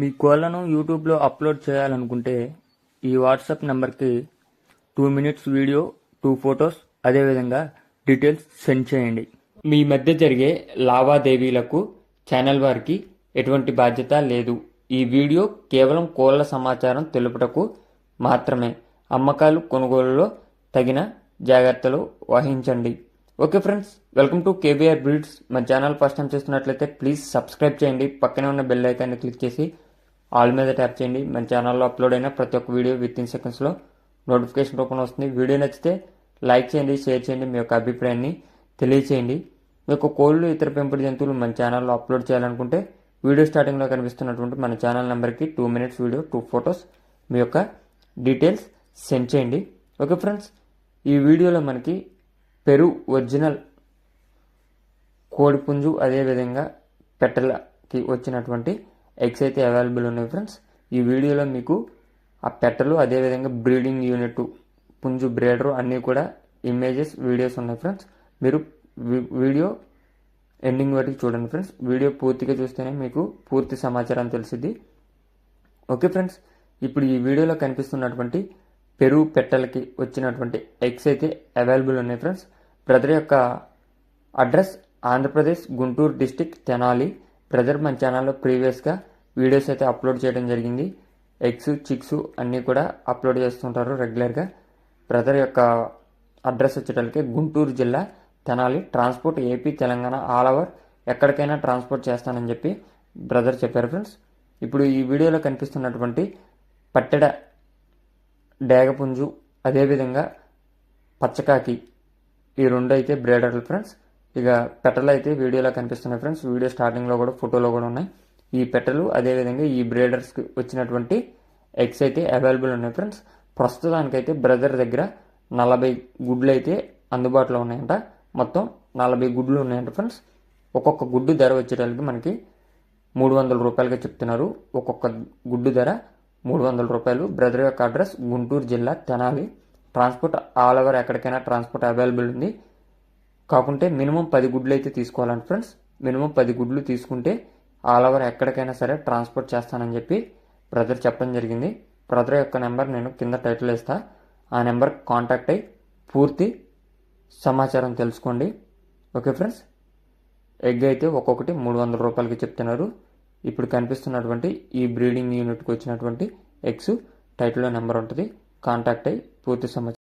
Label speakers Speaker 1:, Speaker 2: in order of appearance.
Speaker 1: మీ కోళ్ళను యూట్యూబ్లో అప్లోడ్ చేయాలనుకుంటే ఈ వాట్సాప్ నెంబర్కి two minutes video two photos అదేవిధంగా డీటెయిల్స్ సెండ్ చేయండి. మీ మధ్య జరిగే లావాదేవీలకు ఛానల్ వారికి ఎటువంటి బాధ్యత లేదు. ఈ వీడియో కేవలం కోళ్ళ సమాచారం తెలుపుటకు మాత్రమే. అమ్మకాలు కొనుగోలులో తగిన జాగ్రత్తలు వహించండి. Okay friends welcome to KBR breeds మా ఛానల్ ఫస్ట్ టైం చేస్తున్నట్లయితే ప్లీజ్ సబ్స్క్రైబ్ చేయండి. పక్కనే ఉన్న బెల్ ఐకాన్ని క్లిక్ చేసి ఆల్ మీద ట్యాప్ చేయండి. మన ఛానల్లో అప్లోడ్ అయిన ప్రతి ఒక్క వీడియో విత్ ఇన్ సెకండ్స్లో నోటిఫికేషన్ రూపంలో వస్తుంది. వీడియో నచ్చితే లైక్ చేయండి షేర్ చేయండి మీ యొక్క అభిప్రాయాన్ని తెలియచేయండి. మీ యొక్క కోళ్ళు ఇతర పెంపుడు జంతువులు మన ఛానల్లో అప్లోడ్ చేయాలనుకుంటే వీడియో స్టార్టింగ్లో కనిపిస్తున్నటువంటి మన ఛానల్ నెంబర్కి two minutes video two photos మీ యొక్క డీటెయిల్స్ సెండ్ చేయండి. ఓకే ఫ్రెండ్స్ ఈ వీడియోలో మనకి పెరు ఒరిజినల్ కోడిపుంజు అదేవిధంగా పెట్టలకి వచ్చినటువంటి ఎగ్స్ అయితే అవైలబుల్ ఉన్నాయి ఫ్రెండ్స్ ఈ వీడియోలో మీకు ఆ పెట్టలు అదేవిధంగా బ్రీడింగ్ యూనిట్ పుంజు బ్రేడరు అన్నీ కూడా ఇమేజెస్ వీడియోస్ ఉన్నాయి ఫ్రెండ్స్ మీరు వీడియో ఎండింగ్ వరకు చూడండి ఫ్రెండ్స్ వీడియో పూర్తిగా చూస్తేనే మీకు పూర్తి సమాచారం తెలిసింది ఓకే ఫ్రెండ్స్ ఇప్పుడు ఈ వీడియోలో కనిపిస్తున్నటువంటి పెరుగు పెట్టలకి వచ్చినటువంటి ఎగ్స్ అయితే అవైలబుల్ ఉన్నాయి ఫ్రెండ్స్ బ్రదర్ యొక్క address Andhra Pradesh Guntur district Tenali. Brother మన ఛానల్లో ప్రీవియస్గా వీడియోస్ అయితే అప్లోడ్ చేయడం జరిగింది. ఎగ్స్ చిక్స్ అన్నీ కూడా అప్లోడ్ చేస్తుంటారు రెగ్యులర్గా. బ్రదర్ యొక్క అడ్రస్ వచ్చేటప్పటికి గుంటూరు జిల్లా Tenali. Transport AP Telangana all over ఎక్కడికైనా ట్రాన్స్పోర్ట్ చేస్తానని చెప్పి బ్రదర్ చెప్పారు ఫ్రెండ్స్. ఇప్పుడు ఈ వీడియోలో కనిపిస్తున్నటువంటి పట్టెడ డేగపుంజు అదేవిధంగా పచ్చకాకి ఈ రెండు అయితే బ్రేడర్లు ఫ్రెండ్స్. ఇక పెట్టలు అయితే వీడియోలో కనిపిస్తున్నాయి ఫ్రెండ్స్. వీడియో స్టార్టింగ్లో కూడా ఫోటోలో కూడా ఉన్నాయి. ఈ పెట్టలు అదేవిధంగా ఈ బ్రేడర్స్కి వచ్చినటువంటి ఎగ్స్ అయితే అవైలబుల్ ఉన్నాయి ఫ్రెండ్స్ ప్రస్తుతానికైతే బ్రదర్ దగ్గర నలభై గుడ్లు అయితే అందుబాటులో ఉన్నాయంట. మొత్తం నలభై గుడ్లు ఉన్నాయంట ఫ్రెండ్స్ ఒక్కొక్క గుడ్డు ధర వచ్చేటానికి మనకి మూడు వందల రూపాయలుగా చెప్తున్నారు. ఒక్కొక్క గుడ్డు ధర మూడు వందల రూపాయలు. బ్రదర్ యొక్క అడ్రస్ గుంటూరు జిల్లా తెనాలి. ట్రాన్స్పోర్ట్ ఆల్ ఓవర్ ఎక్కడికైనా ట్రాన్స్పోర్ట్ అవైలబుల్ ఉంది. కాకుంటే మినిమం పది గుడ్లు అయితే తీసుకోవాలండి ఫ్రెండ్స్ మినిమం పది గుడ్లు తీసుకుంటే ఆల్ ఓవర్ ఎక్కడికైనా సరే ట్రాన్స్పోర్ట్ చేస్తానని చెప్పి బ్రదర్ చెప్పడం జరిగింది. బ్రదర్ యొక్క నెంబర్ నేను కింద టైటిల్ ఇస్తా ఆ నెంబర్ కాంటాక్ట్ అయ్యి పూర్తి సమాచారం తెలుసుకోండి. Okay friends? ఎగ్ అయితే ఒక్కొక్కటి మూడు వందల రూపాయలకి చెప్తున్నారు. ఇప్పుడు కనిపిస్తున్నటువంటి ఈ బ్రీడింగ్ యూనిట్కి వచ్చినటువంటి ఎగ్స్ టైటిల్లో నెంబర్ ఉంటుంది. కాంటాక్ట్ అయ్యి పూర్తి సమాచారం